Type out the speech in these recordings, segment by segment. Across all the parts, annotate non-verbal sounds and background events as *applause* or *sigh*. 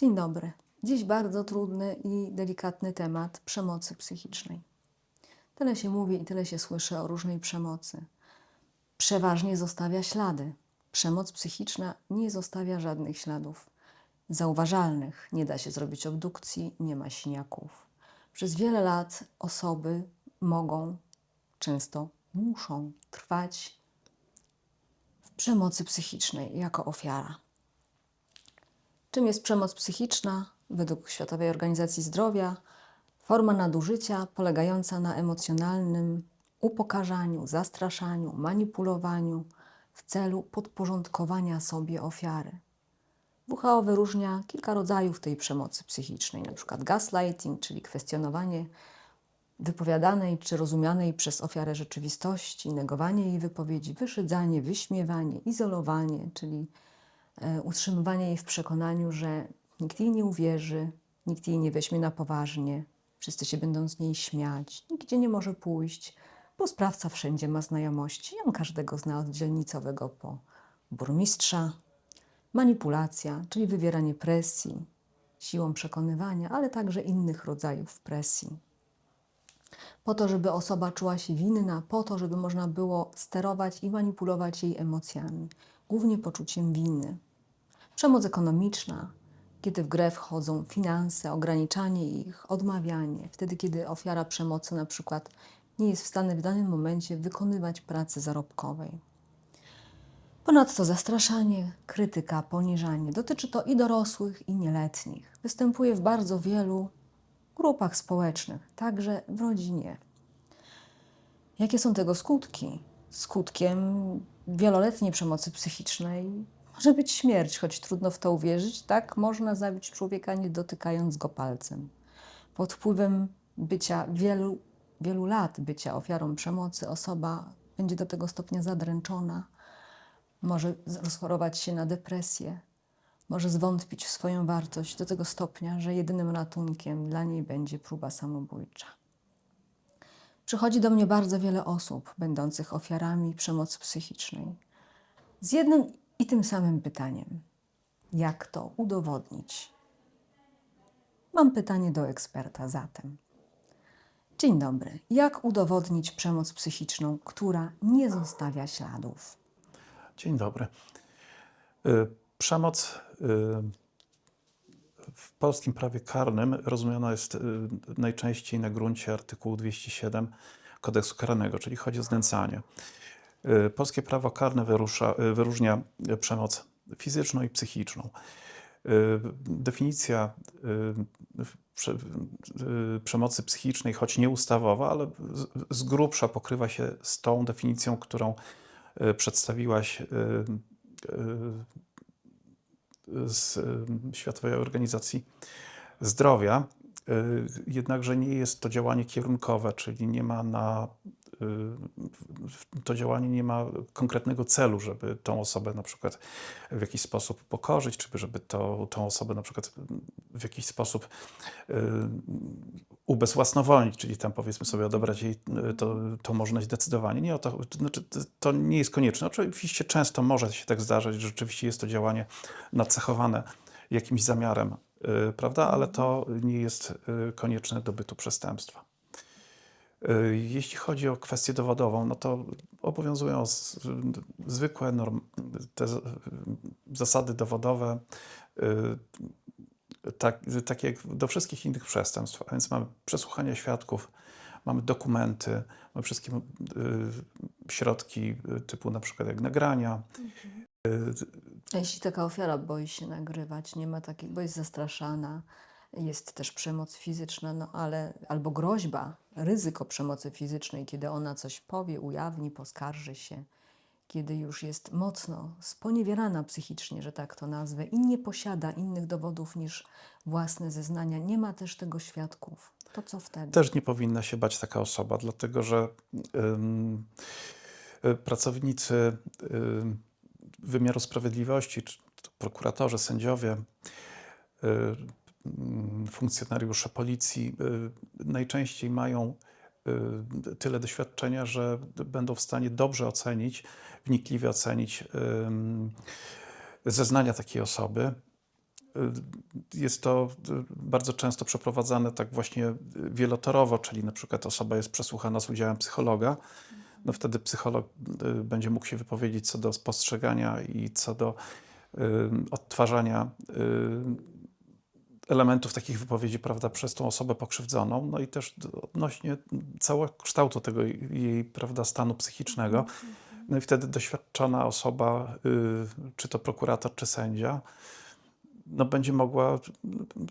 Dzień dobry. Dziś bardzo trudny i delikatny temat przemocy psychicznej. Tyle się mówi i tyle się słyszy o różnej przemocy. Przeważnie zostawia ślady. Przemoc psychiczna nie zostawia żadnych śladów zauważalnych. Nie da się zrobić obdukcji, nie ma siniaków. Przez wiele lat osoby mogą, często muszą trwać w przemocy psychicznej jako ofiara. Czym jest przemoc psychiczna? Według Światowej Organizacji Zdrowia forma nadużycia polegająca na emocjonalnym upokarzaniu, zastraszaniu, manipulowaniu w celu podporządkowania sobie ofiary. WHO wyróżnia kilka rodzajów tej przemocy psychicznej, przykład gaslighting, czyli kwestionowanie wypowiadanej czy rozumianej przez ofiarę rzeczywistości, negowanie jej wypowiedzi, wyszydzanie, wyśmiewanie, izolowanie, czyli utrzymywanie jej w przekonaniu, że nikt jej nie uwierzy, nikt jej nie weźmie na poważnie, wszyscy się będą z niej śmiać, nigdzie nie może pójść, bo sprawca wszędzie ma znajomości. On każdego zna od dzielnicowego po burmistrza. Manipulacja, czyli wywieranie presji, siłą przekonywania, ale także innych rodzajów presji po to, żeby osoba czuła się winna, po to, żeby można było sterować i manipulować jej emocjami, głównie poczuciem winy. Przemoc ekonomiczna, kiedy w grę wchodzą finanse, ograniczanie ich, odmawianie, wtedy, kiedy ofiara przemocy na przykład nie jest w stanie w danym momencie wykonywać pracy zarobkowej. Ponadto zastraszanie, krytyka, poniżanie. Dotyczy to i dorosłych, i nieletnich. Występuje w bardzo wielu grupach społecznych, także w rodzinie. Jakie są tego skutki? Skutkiem wieloletniej przemocy psychicznej może być śmierć, choć trudno w to uwierzyć. Tak można zabić człowieka nie dotykając go palcem. Pod wpływem bycia wielu, wielu lat bycia ofiarą przemocy osoba będzie do tego stopnia zadręczona, może rozchorować się na depresję, może zwątpić w swoją wartość do tego stopnia, że jedynym ratunkiem dla niej będzie próba samobójcza. Przychodzi do mnie bardzo wiele osób będących ofiarami przemocy psychicznej z jednym i tym samym pytaniem: jak to udowodnić? Mam pytanie do eksperta zatem. Dzień dobry. Jak udowodnić przemoc psychiczną, która nie zostawia śladów? Dzień dobry. Y, Przemoc y, w polskim prawie karnym rozumiana jest y, najczęściej na gruncie artykułu 207 kodeksu karnego, czyli chodzi o znęcanie. Y, Polskie prawo karne wyrusza, y, wyróżnia przemoc fizyczną i psychiczną. Definicja prze- przemocy psychicznej, choć nie ustawowa, ale z- grubsza pokrywa się z tą definicją, którą przedstawiłaś z y, Światowej Organizacji Zdrowia. Y, Jednakże nie jest to działanie kierunkowe, czyli nie ma na to działanie nie ma konkretnego celu, żeby tą osobę na przykład w jakiś sposób pokorzyć, czy żeby to, tą osobę na przykład w jakiś sposób y, ubezwłasnowolnić, czyli tam powiedzmy sobie odebrać jej y, to, tą możliwość decydowania. Nie to, znaczy, to- nie jest konieczne. Oczywiście często może się tak zdarzać, że rzeczywiście jest to działanie nacechowane jakimś zamiarem, y, prawda, ale to nie jest y, konieczne do bytu przestępstwa. Y, Jeśli chodzi o kwestię dowodową, no to obowiązują zwykłe norm, zasady dowodowe, y, tak, tak jak do wszystkich innych przestępstw. A więc mamy przesłuchania świadków, mamy dokumenty, mamy wszystkie y, środki typu na przykład jak nagrania. A jeśli taka ofiara boi się nagrywać, nie ma takiej, bo jest zastraszana, jest też przemoc fizyczna, no ale albo groźba, ryzyko przemocy fizycznej, kiedy ona coś powie, ujawni, poskarży się, kiedy już jest mocno sponiewierana psychicznie, że tak to nazwę, i nie posiada innych dowodów niż własne zeznania, nie ma też tego świadków. To co wtedy? Też nie powinna się bać taka osoba, dlatego że y, pracownicy ym, wymiaru sprawiedliwości, czy to prokuratorzy, sędziowie, ym, funkcjonariusze policji y, najczęściej mają y, tyle doświadczenia, że będą w stanie dobrze ocenić, wnikliwie ocenić zeznania takiej osoby. Y, jest to bardzo często przeprowadzane tak właśnie wielotorowo, czyli na przykład osoba jest przesłuchana z udziałem psychologa, no wtedy psycholog będzie mógł się wypowiedzieć co do spostrzegania i co do odtwarzania elementów takich wypowiedzi, prawda, przez tą osobę pokrzywdzoną, no i też odnośnie całego kształtu tego jej, prawda, stanu psychicznego. No i wtedy doświadczona osoba, y, czy to prokurator, czy sędzia, no będzie mogła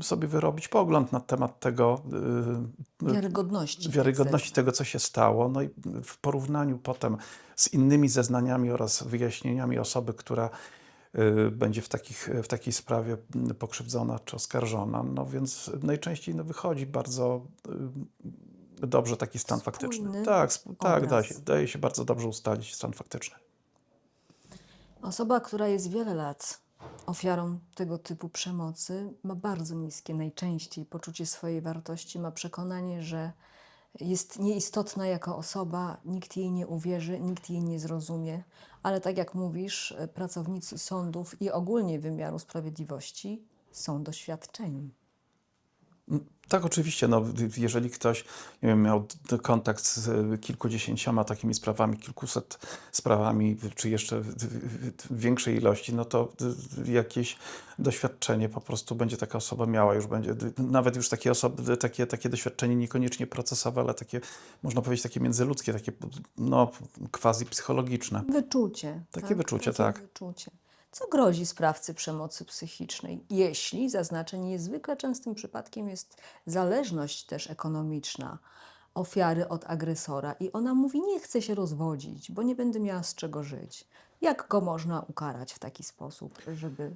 y, sobie wyrobić pogląd na temat tego, y, Wiarygodności. tych wiarygodności tego, co się stało, no i w porównaniu potem z innymi zeznaniami oraz wyjaśnieniami osoby, która y, będzie w, takich, w takiej sprawie y, pokrzywdzona czy oskarżona, no więc najczęściej no, wychodzi bardzo y, dobrze taki stan faktyczny. Spójny Tak, sp- tak da obraz. się, daje się bardzo dobrze ustalić stan faktyczny. Osoba, która jest wiele lat ofiarą tego typu przemocy, ma bardzo niskie najczęściej poczucie swojej wartości, ma przekonanie, że jest nieistotna jako osoba, nikt jej nie uwierzy, nikt jej nie zrozumie. Ale tak jak mówisz, e, pracownicy sądów i ogólnie wymiaru sprawiedliwości są doświadczeni. Tak, oczywiście. No, jeżeli ktoś wiem, miał kontakt z kilkudziesięcioma takimi sprawami, kilkuset sprawami, czy jeszcze większej ilości, no to jakieś doświadczenie po prostu będzie taka osoba miała, już będzie, nawet już takie osoby, takie, takie doświadczenie niekoniecznie procesowe, ale takie, można powiedzieć, takie międzyludzkie, takie no, quasi psychologiczne. Wyczucie. Takie wyczucie, Takie tak. Wyczucie. Co grozi sprawcy przemocy psychicznej, jeśli, zaznaczę, niezwykle częstym przypadkiem jest zależność też ekonomiczna ofiary od agresora i ona mówi, nie chcę się rozwodzić, bo nie będę miała z czego żyć. Jak go można ukarać w taki sposób, żeby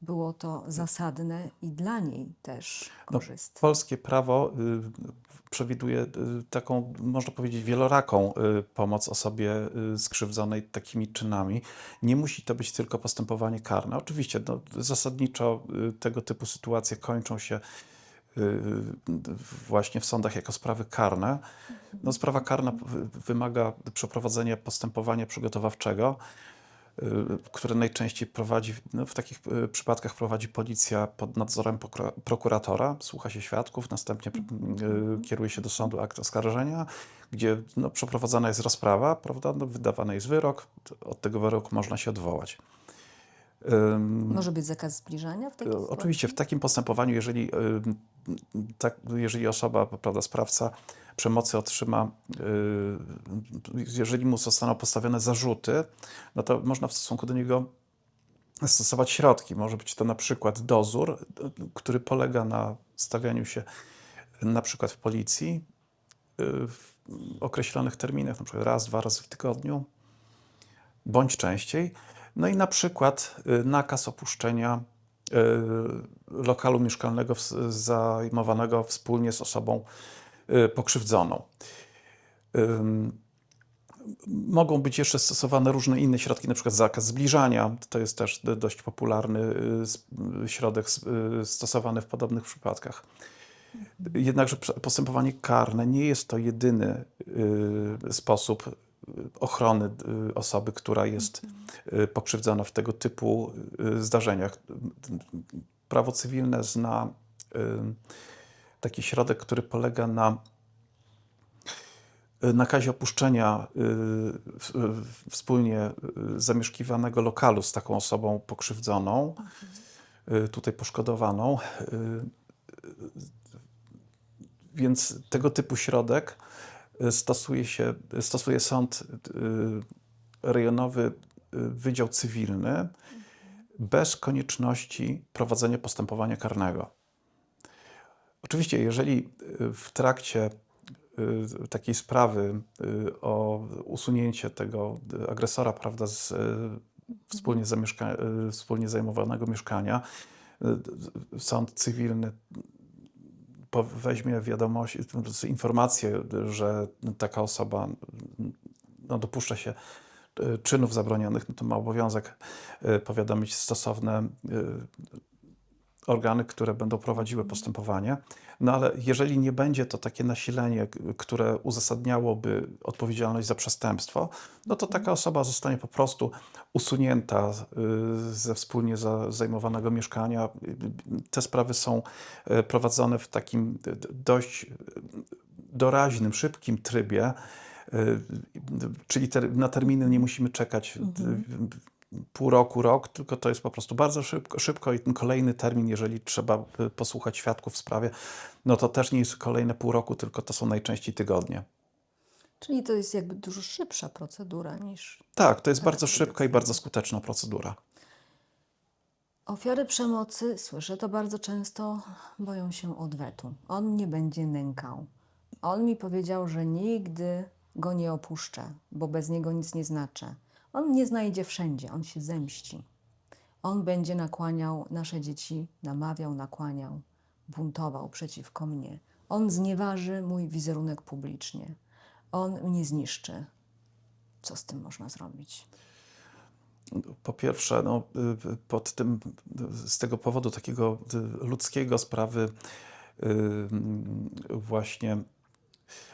było to zasadne i dla niej też No, korzystne? Polskie prawo y, przewiduje y, taką, można powiedzieć, wieloraką y, pomoc osobie y, skrzywdzonej takimi czynami. Nie musi to być tylko postępowanie karne. Oczywiście no, zasadniczo y, tego typu sytuacje kończą się właśnie w sądach jako sprawy karne. No, sprawa karna wy- wymaga przeprowadzenia postępowania przygotowawczego, które najczęściej prowadzi, no w takich y, przypadkach prowadzi policja pod nadzorem prokuratora, słucha się świadków, następnie y, kieruje się do sądu akt oskarżenia, gdzie no, przeprowadzana jest rozprawa, prawda, no, wydawany jest wyrok, od tego wyroku można się odwołać. Może być zakaz zbliżania w takiej E, Oczywiście w takim postępowaniu, jeżeli, tak, jeżeli osoba, prawda, sprawca przemocy otrzyma, y, jeżeli mu zostaną postawione zarzuty, no to można w stosunku do niego stosować środki. Może być to na przykład dozór, który polega na stawianiu się na przykład w policji y, w określonych terminach, na przykład raz, dwa razy w tygodniu, bądź częściej. No i na przykład y, nakaz opuszczenia y, lokalu mieszkalnego zajmowanego wspólnie z osobą y, pokrzywdzoną. Mogą być jeszcze stosowane różne inne środki, na przykład zakaz zbliżania. To jest też do- dość popularny środek stosowany w podobnych przypadkach. Jednakże postępowanie karne nie jest to jedyny sposób ochrony y, osoby, która jest y, pokrzywdzona w tego typu y, zdarzeniach. Prawo cywilne zna taki środek, który polega na nakazie opuszczenia wspólnie zamieszkiwanego lokalu z taką osobą pokrzywdzoną, y, tutaj poszkodowaną. Więc tego typu środek stosuje się, stosuje sąd y, rejonowy, y, Wydział Cywilny bez konieczności prowadzenia postępowania karnego. Oczywiście, jeżeli y, w trakcie takiej sprawy o usunięcie tego agresora, prawda, z wspólnie, zamieszka- wspólnie zajmowanego mieszkania, sąd cywilny weźmie wiadomość, informację, że taka osoba no, dopuszcza się y, czynów zabronionych, no to ma obowiązek y, powiadomić stosowne y, organy, które będą prowadziły postępowanie. No ale jeżeli nie będzie to takie nasilenie, które uzasadniałoby odpowiedzialność za przestępstwo, no to taka osoba zostanie po prostu usunięta y, ze wspólnie za, zajmowanego mieszkania. Te sprawy są y, prowadzone w takim dość y, doraźnym, szybkim trybie, y, czyli ter, na terminy nie musimy czekać d- pół roku, rok, tylko to jest po prostu bardzo szybko, szybko i ten kolejny termin, jeżeli trzeba posłuchać świadków w sprawie, no to też nie jest kolejne pół roku, tylko to są najczęściej tygodnie. Czyli to jest jakby dużo szybsza procedura niż Tak, to jest bardzo tradycyjna. szybka i bardzo skuteczna procedura. Ofiary przemocy, słyszę to bardzo często, boją się odwetu. On mnie będzie nękał. On mi powiedział, że nigdy go nie opuszczę, bo bez niego nic nie znaczę. On mnie znajdzie wszędzie, on się zemści. On będzie nakłaniał nasze dzieci, namawiał, nakłaniał, buntował przeciwko mnie. On znieważy mój wizerunek publicznie. On mnie zniszczy. Co z tym można zrobić? Po pierwsze, no, pod tym, z tego powodu takiego ludzkiego sprawy właśnie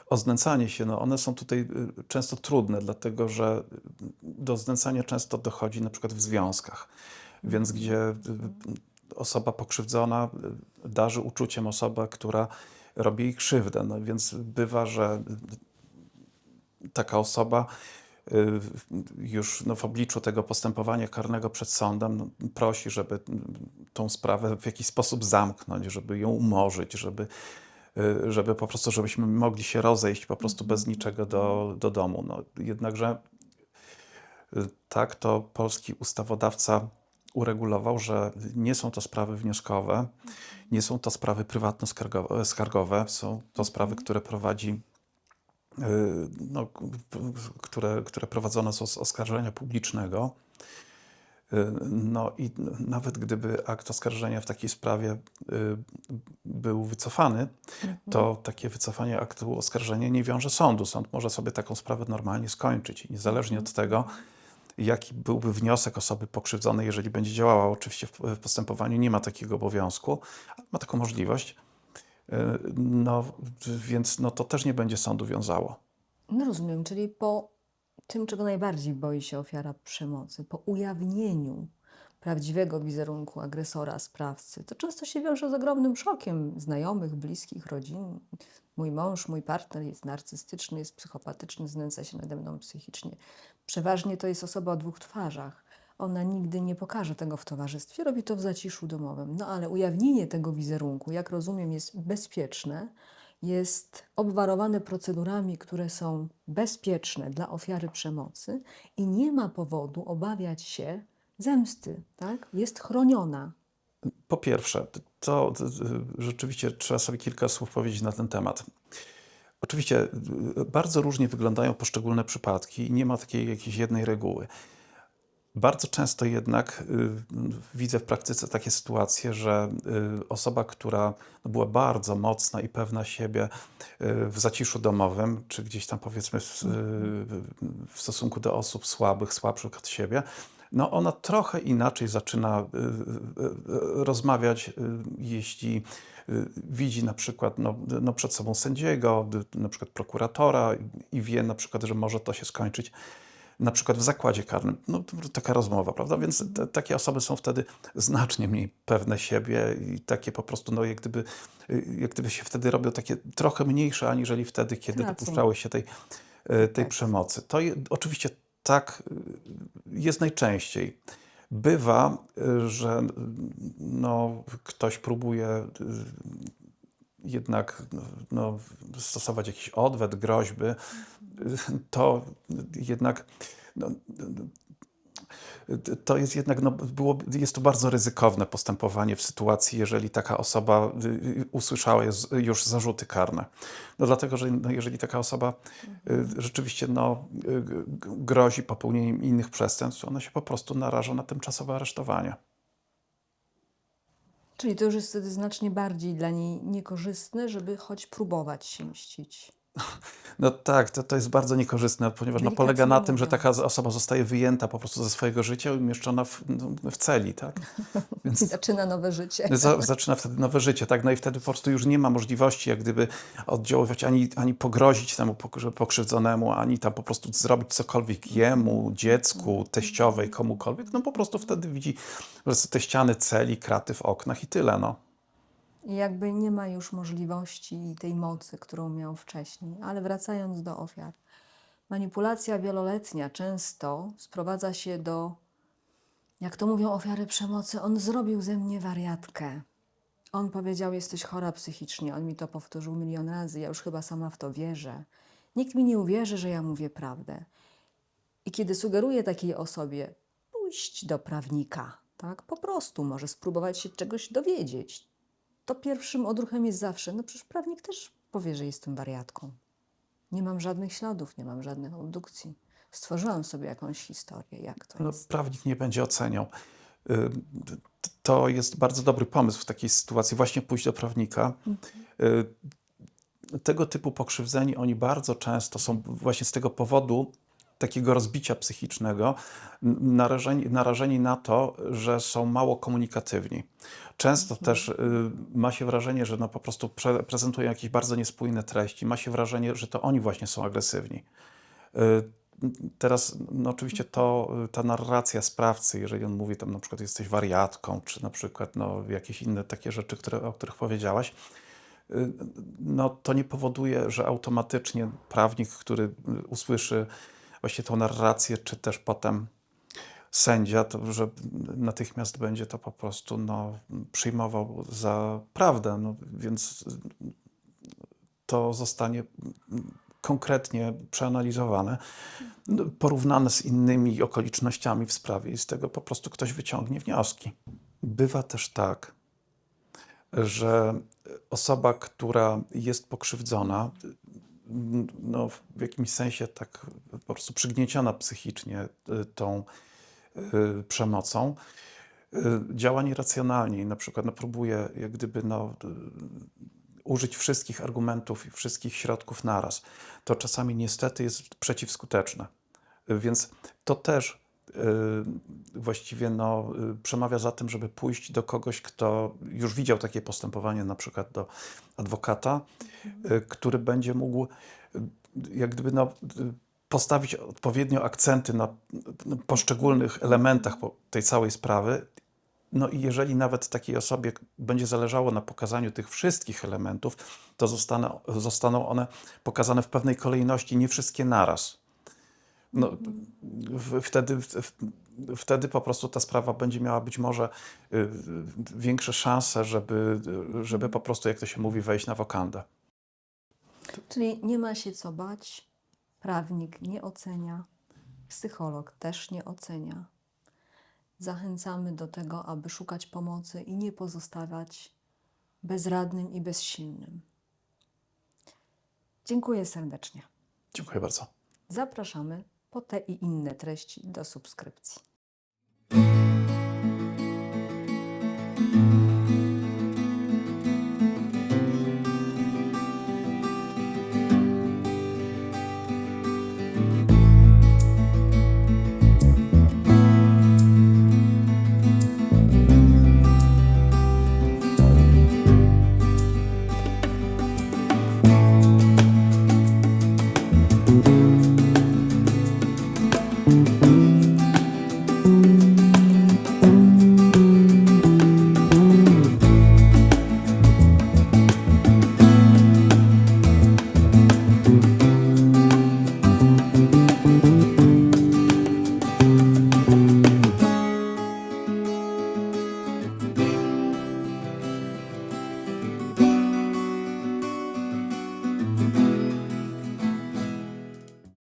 o znęcanie się, no one są tutaj y, często trudne, dlatego że do znęcania często dochodzi na przykład w związkach, więc gdzie y, osoba pokrzywdzona y, darzy uczuciem osobę, która robi jej krzywdę, no więc bywa, że taka osoba y, już no, w obliczu tego postępowania karnego przed sądem no, prosi, żeby tą sprawę w jakiś sposób zamknąć, żeby ją umorzyć, żeby, y, żeby po prostu, żebyśmy mogli się rozejść po prostu bez niczego do, do domu. No, jednakże y, tak to polski ustawodawca uregulował, że nie są to sprawy wnioskowe, nie są to sprawy prywatno-skargowe, są to sprawy, które prowadzi y, no, które, które prowadzone są z oskarżenia publicznego. Y, No i nawet gdyby akt oskarżenia w takiej sprawie y, był wycofany, to takie wycofanie aktu oskarżenia nie wiąże sądu. Sąd może sobie taką sprawę normalnie skończyć. Niezależnie od tego, jaki byłby wniosek osoby pokrzywdzonej, jeżeli będzie działała oczywiście w, postępowaniu, nie ma takiego obowiązku, ma taką możliwość. Y, No, więc no, to też nie będzie sądu wiązało. No rozumiem, czyli po tym, czego najbardziej boi się ofiara przemocy, po ujawnieniu prawdziwego wizerunku agresora, sprawcy, to często się wiąże z ogromnym szokiem znajomych, bliskich, rodzin. Mój mąż, mój partner jest narcystyczny, jest psychopatyczny, znęca się nade mną psychicznie. Przeważnie to jest osoba o dwóch twarzach. Ona nigdy nie pokaże tego w towarzystwie, robi to w zaciszu domowym. No ale ujawnienie tego wizerunku, jak rozumiem, jest bezpieczne, jest obwarowane procedurami, które są bezpieczne dla ofiary przemocy i nie ma powodu obawiać się zemsty, tak? Jest chroniona. Po pierwsze, to, rzeczywiście trzeba sobie kilka słów powiedzieć na ten temat. Oczywiście bardzo różnie wyglądają poszczególne przypadki i nie ma takiej jakiejś jednej reguły. Bardzo często jednak y, widzę w praktyce takie sytuacje, że y, osoba, która no, była bardzo mocna i pewna siebie y, w zaciszu domowym, czy gdzieś tam powiedzmy w, w stosunku do osób słabych, słabszych od siebie, no ona trochę inaczej zaczyna rozmawiać, jeśli widzi na przykład no, no przed sobą sędziego, na przykład prokuratora i wie na przykład, że może to się skończyć na przykład w zakładzie karnym. No, taka rozmowa, prawda? Więc te, takie osoby są wtedy znacznie mniej pewne siebie i takie po prostu, no jak gdyby, jak gdyby się wtedy robią takie trochę mniejsze, aniżeli wtedy, kiedy Tracą. dopuszczały się tej, y, tej Tak. przemocy. To je, oczywiście tak y, jest najczęściej. Bywa, y, że no, ktoś próbuje jednak no, stosować jakiś odwet, groźby, to jednak no, to jest jednak, no, było, jest to bardzo ryzykowne postępowanie w sytuacji, jeżeli taka osoba y, y, usłyszała już- zarzuty karne. No dlatego, że no, jeżeli taka osoba y, rzeczywiście no, grozi popełnieniem innych przestępstw, ona się po prostu naraża na tymczasowe aresztowanie. Czyli to już jest wtedy znacznie bardziej dla niej niekorzystne, żeby choć próbować się mścić. No tak, to, to jest bardzo niekorzystne, ponieważ no, polega na tym, że taka osoba zostaje wyjęta po prostu ze swojego życia i umieszczona w, no, w celi, tak? *laughs* Więc zaczyna nowe życie. za, zaczyna wtedy nowe życie, tak? No i wtedy po prostu już nie ma możliwości jak gdyby oddziaływać, ani, ani pogrozić temu pok- pokrzywdzonemu, ani tam po prostu zrobić cokolwiek jemu, dziecku, teściowej, komukolwiek. No po prostu wtedy widzi po prostu te ściany celi, kraty w oknach i tyle, no. I jakby nie ma już możliwości i tej mocy, którą miał wcześniej. Ale wracając do ofiar. Manipulacja wieloletnia często sprowadza się do, jak to mówią ofiary przemocy, on zrobił ze mnie wariatkę. On powiedział, jesteś chora psychicznie. On mi to powtórzył milion razy. Ja już chyba sama w to wierzę. Nikt mi nie uwierzy, że ja mówię prawdę. I kiedy sugeruję takiej osobie, pójść do prawnika, tak, po prostu może spróbować się czegoś dowiedzieć, to pierwszym odruchem jest zawsze, no przecież prawnik też powie, że jestem wariatką. Nie mam żadnych śladów, nie mam żadnych obdukcji. Stworzyłam sobie jakąś historię, jak to No, jest. prawnik nie będzie oceniał. To jest bardzo dobry pomysł w takiej sytuacji, właśnie pójść do prawnika. Y, Tego typu pokrzywdzeni, oni bardzo często są właśnie z tego powodu takiego rozbicia psychicznego narażeni, narażeni na to, że są mało komunikatywni. Często też y, ma się wrażenie, że no po prostu prze, prezentują jakieś bardzo niespójne treści. Ma się wrażenie, że to oni właśnie są agresywni. Y, Teraz, no oczywiście to, ta narracja sprawcy, jeżeli on mówi tam na przykład jesteś wariatką, czy na przykład no, jakieś inne takie rzeczy, które, o których powiedziałaś, y, no to nie powoduje, że automatycznie prawnik, który usłyszy właśnie tą narrację, czy też potem sędzia, to że natychmiast będzie to po prostu no, przyjmował za prawdę, no, więc to zostanie konkretnie przeanalizowane, no, porównane z innymi okolicznościami w sprawie i z tego po prostu ktoś wyciągnie wnioski. Bywa też tak, że osoba, która jest pokrzywdzona, no, w jakimś sensie tak po prostu przygnieciona psychicznie y, tą y, przemocą, y, działa nieracjonalnie i na przykład no, próbuje jak gdyby no, użyć wszystkich argumentów i wszystkich środków naraz. To czasami niestety jest przeciwskuteczne. Więc to też właściwie no, y, przemawia za tym, żeby pójść do kogoś, kto już widział takie postępowanie, na przykład do adwokata, y, który będzie mógł y, jak gdyby no, y, postawić odpowiednio akcenty na poszczególnych elementach tej całej sprawy. No i jeżeli nawet takiej osobie będzie zależało na pokazaniu tych wszystkich elementów, to zostaną, zostaną one pokazane w pewnej kolejności, nie wszystkie naraz. No, wtedy, wtedy po prostu ta sprawa będzie miała być może y, większe szanse, żeby, żeby po prostu, jak to się mówi, wejść na wokandę. Czyli nie ma się co bać, prawnik nie ocenia, psycholog też nie ocenia. Zachęcamy do tego, aby szukać pomocy i nie pozostawać bezradnym i bezsilnym. Dziękuję serdecznie. Dziękuję bardzo. Zapraszamy po te i inne treści do subskrypcji.